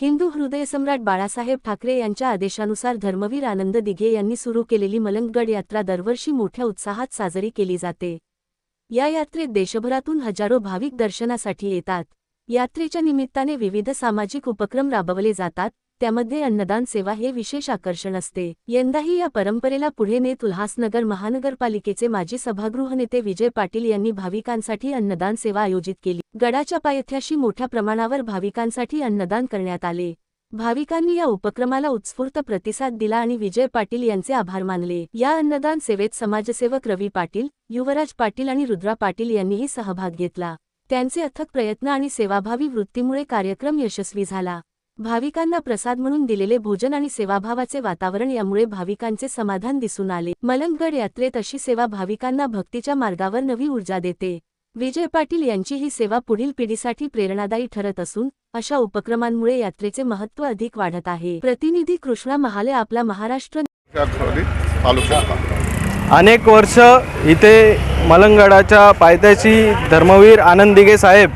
हिंदू हृदयसम्राट बाळासाहेब ठाकरे यांच्या आदेशानुसार धर्मवीर आनंद दिघे यांनी सुरू केलेली मलंगगड यात्रा दरवर्षी मोठ्या उत्साहात साजरी केली जाते. या यात्रेत देशभरातून हजारो भाविक दर्शनासाठी येतात. यात्रेच्या निमित्ताने विविध सामाजिक उपक्रम राबवले जातात. त्यामध्ये अन्नदान सेवा हे विशेष आकर्षण असते. यंदाही या परंपरेला पुढे नेत उल्हासनगर महानगरपालिकेचे माजी सभागृह नेते विजय पाटील यांनी भाविकांसाठी अन्नदान सेवा आयोजित केली. गडाच्या पायथ्याशी मोठ्या प्रमाणावर भाविकांसाठी अन्नदान करण्यात आले. भाविकांनी या उपक्रमाला उत्स्फूर्त प्रतिसाद दिला आणि विजय पाटील यांचे आभार मानले. या अन्नदान सेवेत समाजसेवक रवी पाटील युवराज पाटील आणि रुद्रा पाटील यांनीही सहभाग घेतला. त्यांचे अथक प्रयत्न आणि सेवाभावी वृत्तीमुळे कार्यक्रम यशस्वी झाला. भाविकांना प्रसाद म्हणून दिलेले भोजन आणि सेवाभावाचे वातावरण यामुळे भाविकांचे समाधान दिसून आले. मलंगगड यात्रेत अशी सेवा भाविकांना भक्तीच्या मार्गावर नवी ऊर्जा देते. विजय पाटील यांची ही सेवा पुढील पिढीसाठी प्रेरणादायी ठरत असून अशा उपक्रमांमुळे यात्रेचे महत्त्व अधिक वाढत आहे. प्रतिनिधी कृष्णा महाले आपला महाराष्ट्र अनेक वर्ष इथे मलंगडाच्या पायथ्याशी धर्मवीर आनंद दिघे साहेब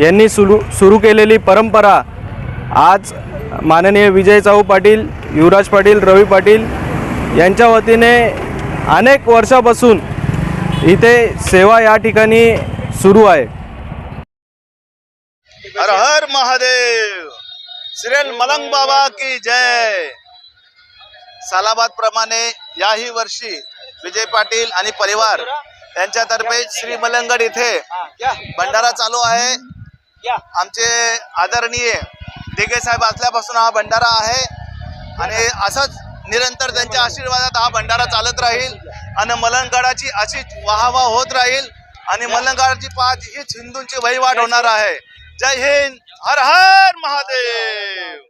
यांनी सुरू सुरू केलेली परंपरा आज माननीय विजय चाऊ पाटील युवराज पाटील रवी पाटील यांच्या वतीने अनेक वर्षापासून इथे सेवा या ठिकाणी सुरू आहे. हर हर महादेव! श्रील मलंग बाबा की जय! सालाबाद प्रमाणे याही वर्षी विजय पाटील आणि परिवार यांच्यातर्फे श्री मलंगड इथे भंडारा चालू आहे. आमचे आदरणीय दिघे साहेब असल्यापासून हा भंडारा आहे आणि असंच निरंतर त्यांच्या आशीर्वादात हा भंडारा चालत राहील आणि मलंगडाची अशीच वाहवा होत राहील आणि मलंगडाची पाच हीच हिंदूंची वहिवाट होणार आहे. जय हिंद हर हर महादेव!